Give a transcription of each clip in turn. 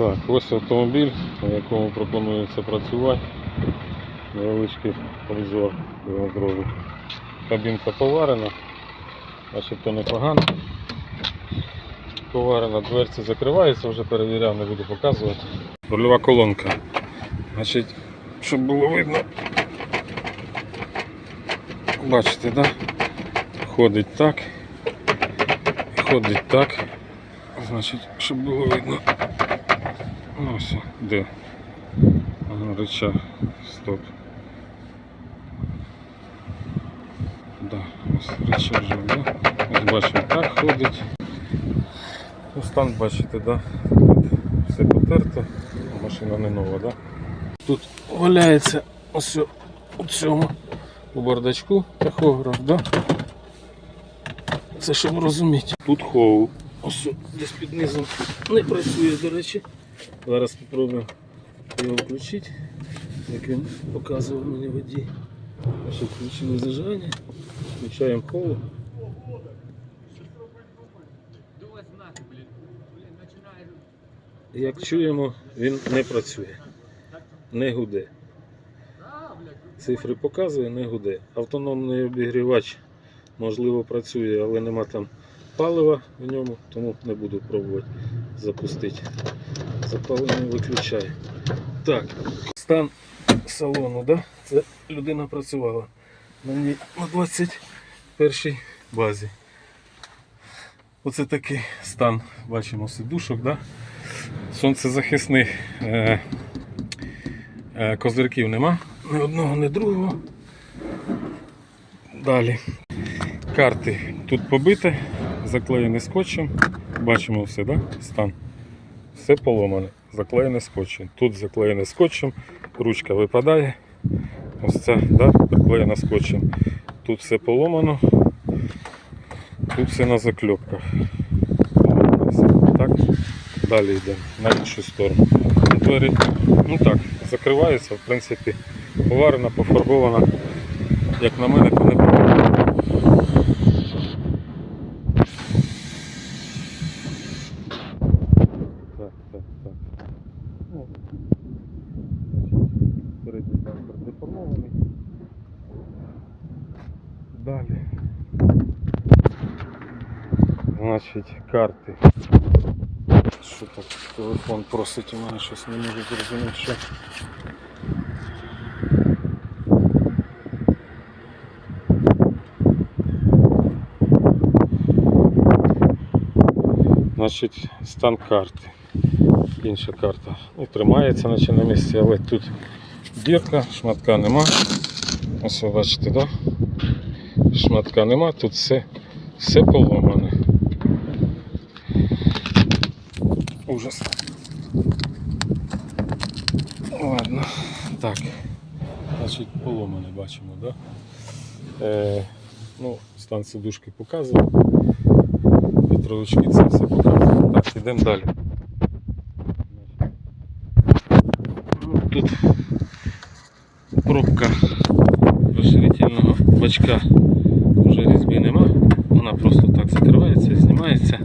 Так, ось автомобіль, на якому пропонується працювати. Невеличкий обзор його зроблю. Кабінка поварена, начебто непогано. Поварена, дверці закриваються, вже перевіряв, не буду показувати. Рульова колонка. Значить, щоб було видно. Бачите, да? Ходить так. Ходить так. Значить, щоб було видно. Ну, Ось, де? Ага, рычаг. Стоп. Да, ось рычажок, да? Ось бачимо, так ходить. Ну, стан бачите, да? Тут все потерто, машина не нова, да? Тут валяється ось у цьому у бардачку тахограф, да? Це щоб розуміти. Тут хоу. Ось десь під низом не працює, до речі. Зараз спробуємо його включити, як він показував мені водій. Ось включили зажигання, включаємо холу. Як чуємо, він не працює, не гуде. Цифри показує, не гуде. Автономний обігрівач можливо працює, але нема там палива в ньому, тому не буду пробувати запустити. Запалення виключаю. Так, стан салону, да? Це людина працювала на ній на 21 базі. Оце такий стан, бачимо, сидушок, да? сонцезахисних е, е, козирків нема. Ні одного, ні другого. Далі. Карти тут побите, заклеєні скотчем. Бачимо все, да? стан. Все поломане, заклеєне скотчем. Тут заклеєне скотчем, ручка випадає. Ось ця да, приклеєна скотчем. Тут все поломано, тут все на закльопках. Так, далі йдемо на іншу сторону. Двері, ну так, закриваються, в принципі, поварена, пофарбована. Як на мене, то не Так, так, так. Ну, значить, передній бампер деформований. Далі. Значить, карти. Що так? Телефон просить у мене щось не можу зрозуміти, що. Значить, стан карти. Інша карта. Ну, тримається наче на місці, але тут дірка, шматка нема. Ось ви бачите, да? Шматка нема, тут все, все поломане. Ужас. Ладно. Так. Значить, поломане бачимо, да? Е, ну, стан сидушки показував. Вітровички це все показує. Так, йдемо далі. Тут пробка розширительного бачка вже різьби нема. Вона просто так закривається знімається.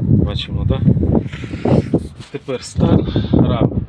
Бачимо, так? Тепер стан рами.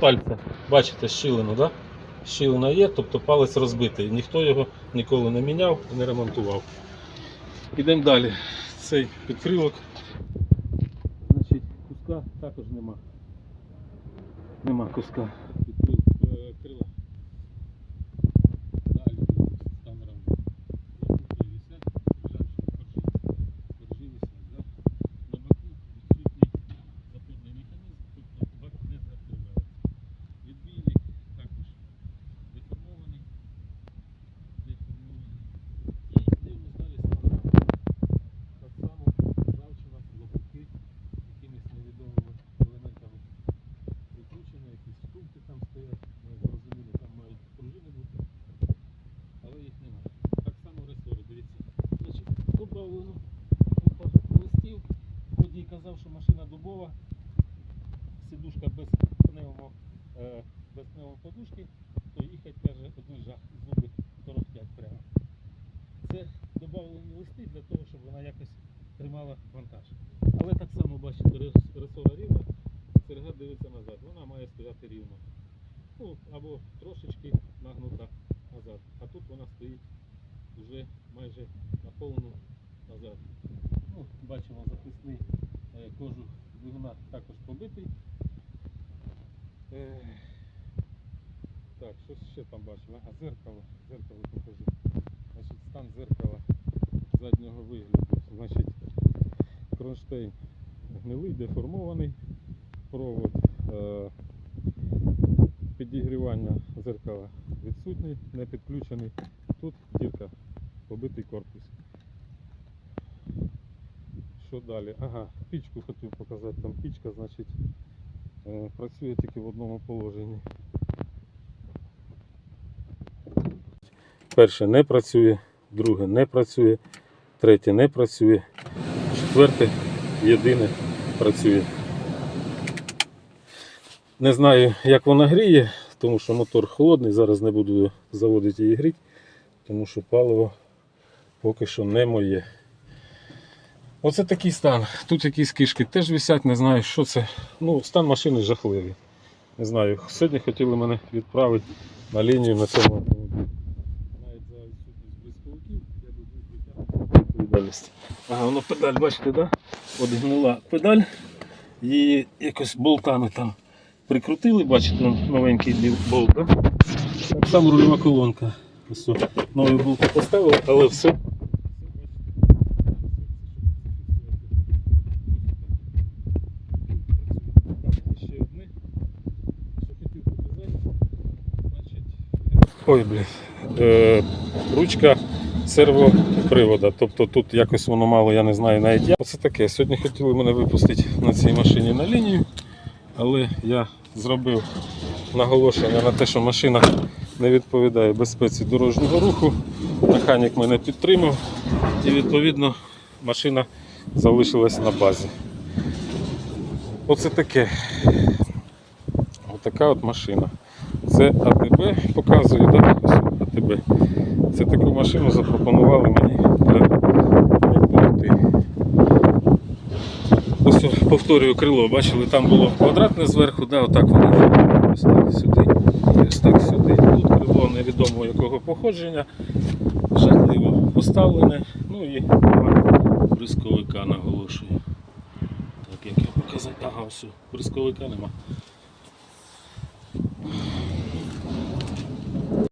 Пальця. Бачите, щілину, да? Щілина є, тобто палець розбитий. Ніхто його ніколи не міняв і не ремонтував. Ідемо далі. Цей підкрилок. Значить, куска також нема. Нема куска. Підкрил, е, крила. Далі з камерами. Лопухи висять, держачі коржі. Коржі висять, да? На боку відсутній запорний механізм, тобто бак не закривається. Відбійник також деформований. Деформований. І дивимось далі сторона. Так само ржавчина, лопухи, якимись невідомими елементами прикручені, якісь штуки там стоять, ми зрозуміли, там мають пружини бути, але їх немає. Так само ресори, дивіться. Значить, добавлено купа листів. Водій казав, що машина дубова, сидушка без пневмо, е, без пневмоподушки, то їхати каже один жах, зуби торохтять прямо. Це додавлені листи для того, щоб вона якось тримала вантаж. Але так само бачите, рес- ресора рівна, серга дивиться назад, вона має стояти рівно. Ну, або трошечки нагнута назад. А тут вона стоїть вже майже на повну назад. Ну, бачимо захисний е, кожух двигуна також побитий. Е, так, що ще там бачимо? Ага, зеркало. Зеркало покажу. Значить, стан зеркала заднього вигляду. Значить, кронштейн гнилий, деформований провод. Е, підігрівання зеркала відсутній, не підключений. Тут дірка, побитий корпус. Що далі? Ага, пічку хотів показати. Там пічка, значить, е, працює тільки в одному положенні. Перше не працює, друге не працює, третє не працює, четверте єдине працює. Не знаю, як вона гріє, тому що мотор холодний, зараз не буду заводити її гріти, тому що паливо поки що не моє. Оце такий стан. Тут якісь кишки теж висять, не знаю, що це. Ну, стан машини жахливий. Не знаю. Сьогодні хотіли мене відправити на лінію на цьому воно педаль, бачите, да? От гнила педаль. Її якось болтами там прикрутили, бачите, новенький болт, да? Так рульова колонка. Ось о, новий болт поставили, але все. Ой, блін. Е, ручка сервопривода. Тобто тут якось воно мало, я не знаю навіть як. Оце таке. Сьогодні хотіли мене випустити на цій машині на лінію, але я зробив наголошення на те, що машина не відповідає безпеці дорожнього руху. Механік мене підтримав і відповідно машина залишилась на базі. Оце таке. Отака от машина. Це АТБ показує, да? АТБ. Це таку машину запропонували мені для роботи. Ось повторюю крило, бачили, там було квадратне зверху, да, отак воно ось так сюди, ось так сюди. Тут крило невідомого якого походження, жахливо поставлене, ну і нема бризковика наголошую. Так, як я показав, ага, все, бризковика нема.